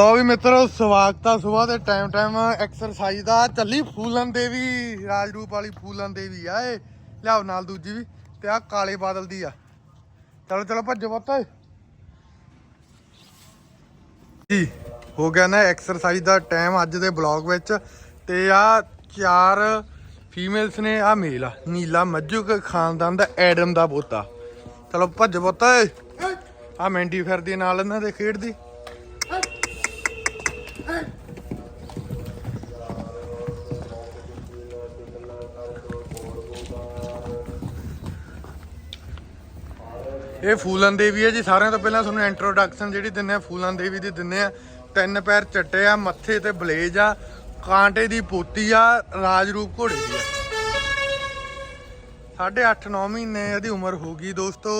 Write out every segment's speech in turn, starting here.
ਲੋ ਵੀ ਮਿੱਤਰੋ, ਸਵਾਗਤ ਆ ਸਵੇਰ ਦੇ ਟਾਈਮ ਟਾਈਮ ਐਕਸਰਸਾਈਜ਼ ਦਾ। ਚੱਲੀ ਫੂਲਨ ਦੇਵੀ, ਰਾਜਰੂਪ ਵਾਲੀ ਫੂਲਨ ਦੇਵੀ ਆ ਇਹ। ਲਿਆਓ ਨਾਲ ਦੂਜੀ ਵੀ, ਤੇ ਆ ਕਾਲੇ ਬਾਦਲ ਦੀ ਆ। ਚਲੋ ਚਲੋ ਭੱਜੋ ਪੁੱਤ। ਜੀ, ਹੋ ਗਿਆ ਨਾ ਐਕਸਰਸਾਈਜ਼ ਦਾ ਟਾਈਮ ਅੱਜ ਦੇ ਬਲੌਗ ਵਿੱਚ। ਤੇ ਆ ਚਾਰ ਫੀਮੇਲਸ ਨੇ ਆ ਮੇਲ ਆ। ਨੀਲਾ ਮੱਜੂਕ ਖਾਨਦਾਨ ਦਾ ਐਡਮ ਦਾ ਬੋਤਾ ਚਲੋ ਭੱਜ ਪੁੱਤ। ਆ ਮੈਂਡੀ ਫਿਰਦੀ ਨਾਲ ਇਹਨਾਂ ਦੇ ਖੇਡਦੀ ਇਹ ਫੂਲਨ ਦੇਵੀ ਹੈ ਜੀ, ਸਾਰਿਆਂ ਤੋਂ ਪਹਿਲਾਂ ਤੁਹਾਨੂੰ ਇੰਟਰੋਡਕਸ਼ਨ ਜਿਹੜੀ ਦਿੰਨੇ ਆ ਫੂਲਨ ਦੇਵੀ ਦੀ ਦਿੰਨੇ ਆ ਤਿੰਨ ਪੈਰ ਚੱਟੇ ਆ, ਮੱਥੇ ਤੇ ਬਲੇਜ ਆ, ਕਾਂਟੇ ਦੀ ਪੋਤੀ ਆ, ਰਾਜਰੂਪ ਘੋੜੇ ਦੀ ਆ। ਸਾਢੇ 8-9 ਮਹੀਨੇ ਇਹਦੀ ਉਮਰ ਹੋ ਗਈ ਦੋਸਤੋ,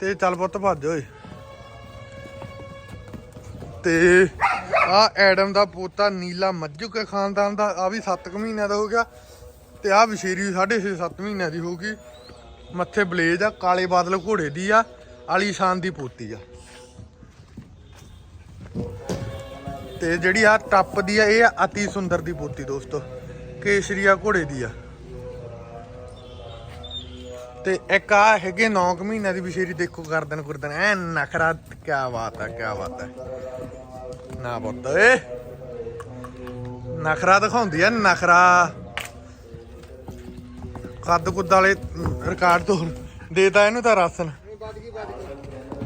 ਤੇ ਚੱਲ ਪੁੱਤ ਭੱਜ ਓਏ। ਤੇ ਆ ਐਡਮ ਦਾ ਪੋਤਾ ਨੀਲਾ ਮੱਜੂਕੇ ਖਾਨਦਾਨ ਦਾ, ਆ ਵੀ 7 ਮਹੀਨਿਆਂ ਦਾ ਹੋ ਗਿਆ। ਤੇ ਆ ਵਿਸ਼ੇਰੀ 6.5-7 ਮਹੀਨਿਆਂ ਦੀ ਹੋ ਗਈ। ਮੱਥੇ ਬਲੇਜ ਆ, ਕਾਲੇ ਬਾਦਲ ਘੋੜੇ ਦੀ ਆ ਆਲੀਸ਼ਾਨ ਦੀ ਪੋਤੀ ਆ। ਤੇ ਜਿਹੜੀ ਆ ਟੱਪ ਦੀ ਆ, ਇਹ ਆ ਅਤੀ ਸੁੰਦਰ ਦੀ ਪੋਤੀ ਦੋਸਤੋ, ਕੇਸ਼ਰੀਆ ਘੋੜੇ ਦੀ ਆ। ਤੇ ਇੱਕ ਆ ਹੈਗੇ 9 ਮਹੀਨਿਆਂ ਦੀ ਵਿਸ਼ੇਰੀ ਦੇਖੋ, ਗਰਦਨ ਗੁਰਦਨ ਐ ਨਖਰਾ ਕੀ ਬਾਤ ਆ ਕੀ ਬਾਤ ਆ। ਨਾ ਪੁੱਤ ਏ ਨਖਰਾ ਦਿਖਾਉਂਦੀ ਆ, ਨਖਰਾ। ਕੱਦ ਕੁੱਦ ਵਾਲੇ ਰਿਕਾਰਡ ਤੋਂ ਦੇਤਾ ਇਹਨੂੰ ਤਾਂ ਰਾਸ਼ਨ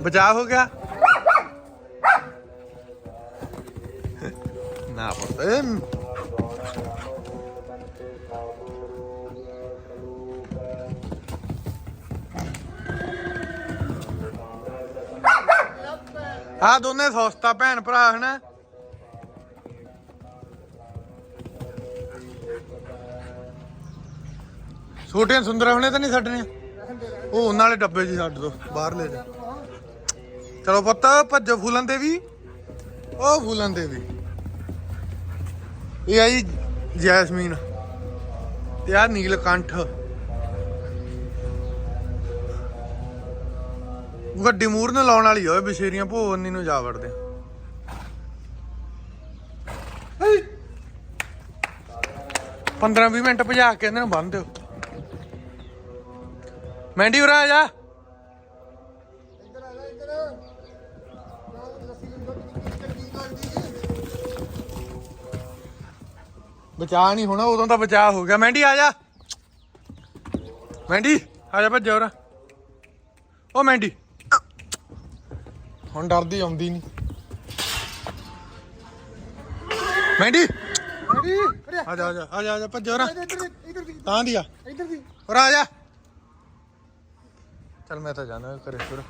ਬਚਾ ਹੋ ਗਿਆ। ਨਾ ਪੁੱਤ। ਏ ਆ ਦੋਨੇ ਸਸਤਾ ਭੈਣ ਭਰਾ ਹਨ। ਛੋਟੀਆਂ ਸੁੰਦਰਾਂ ਹੁਣੇ ਤਾਂ ਨਹੀਂ ਛੱਡਣੀਆਂ? ਉਹ ਉਹਨਾਂ ਵਾਲੇ ਡੱਬੇ ਜੀ ਛੱਡ ਦੋ, ਬਾਹਰ ਲੈ ਜਾ। ਚਲੋ ਪੁੱਤ, ਭੱਜੋ ਫੂਲਨ ਦੇ ਵੀ। ਉਹ ਫੁੱਲਣ ਦੇ ਵੀ। ਇਹ ਆਈ ਜੈਸਮੀਨ ਤੇ ਆ ਨੀਲਕੰਠ। ਗੱਡੀ ਮੂਰ ਨੂੰ ਲਾਉਣ ਵਾਲੀ ਹੋਏ ਬਸ਼ੇਰੀਆਂ ਭੋਵਨੀ ਨੂੰ ਜਾ ਵੜਦੇ 15 20 ਮਿੰਟ ਭਜਾ ਕੇ ਇਹਨਾਂ ਨੂੰ ਬੰਨ ਦਿਓ। ਮੈਂਡੀ ਉਰਾ ਆ ਜਾ। ਬਚਾ ਨਹੀਂ ਹੋਣਾ ਉਦੋਂ ਤਾਂ ਬਚਾ ਹੋ ਗਿਆ। ਮੈਂਡੀ ਆ ਜਾ। ਮੈਂਡੀ ਆ ਜਾ ਭੱਜੋ ਉਰਾ। ਓ ਮੈਂਡੀ ਹੁਣ ਡਰਦੀ ਆਉਂਦੀ ਨਹੀਂ। ਮੈਂਡੀ ਅੜਿਆ ਆ। ਜਾ ਆ ਜਾ ਆ ਜਾ ਆ ਜਾ ਭੱਜੋ ਉਰਾ। ਇੱਧਰ ਇੱਧਰ ਦੀ। ਤਾਂ ਦੀ ਆ। ਇੱਧਰ ਦੀ। ਉਰਾ ਆ ਜਾ। ਚੱਲ ਮੈਂ ਤਾਂ ਜਾਣਾ ਘਰੇ ਫਿਰ